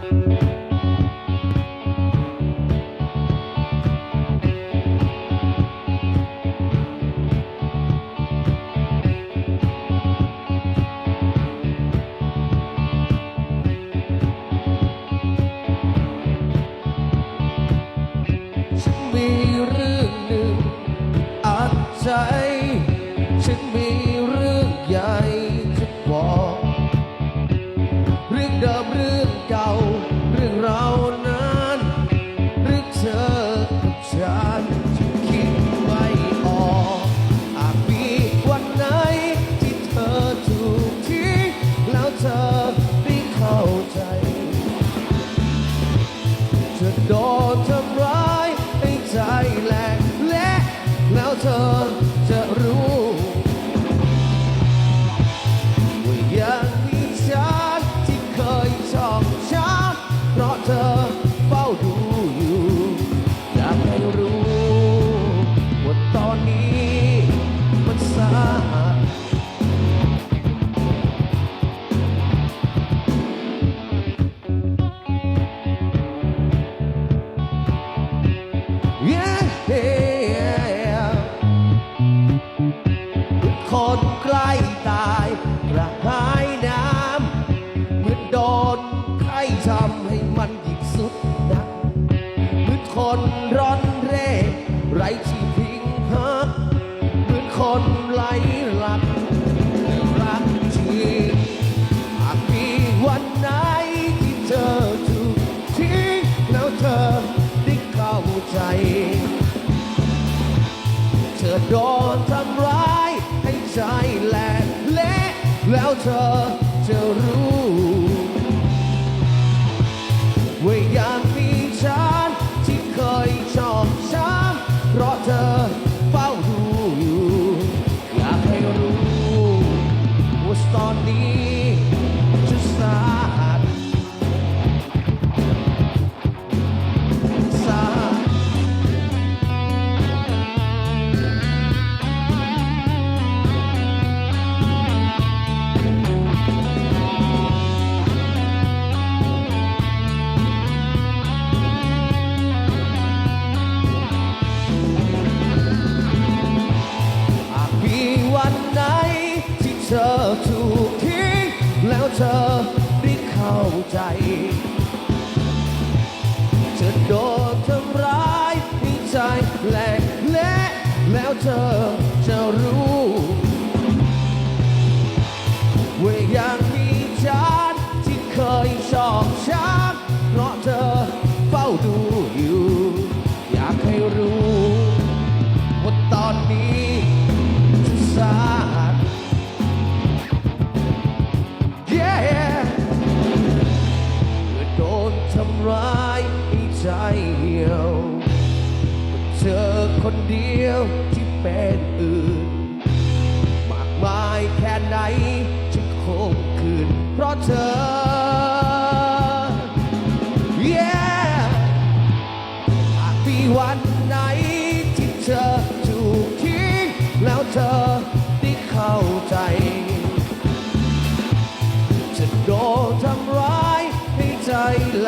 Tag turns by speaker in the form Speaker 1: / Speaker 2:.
Speaker 1: ฉั เธอจะรู้ วันไหนที่เธอถูกทิ้งแล้วเธอได้เข้าใจ เธอโดนทำร้ายให้ใจแหลกเละแล้วเธอจะรู้ว่ายังมีฉันที่เคยชอบช้ำเพราะเธอเฝ้าดูอยู่อยากให้รู้ว่าตอนนี้ เธอได้เข้าใจจะโดนทำร้ายในใจแหลกและแล้วเธอจะรู้ คนเดียวที่เป็นอื่น มากมายแค่ไหนจะคงคืน เพราะเธอ Yeah หากมีวันไหนที่เธอถูกทิ้งแล้วเธอได้เข้าใจจะโดนทำร้ายให้ใจแหล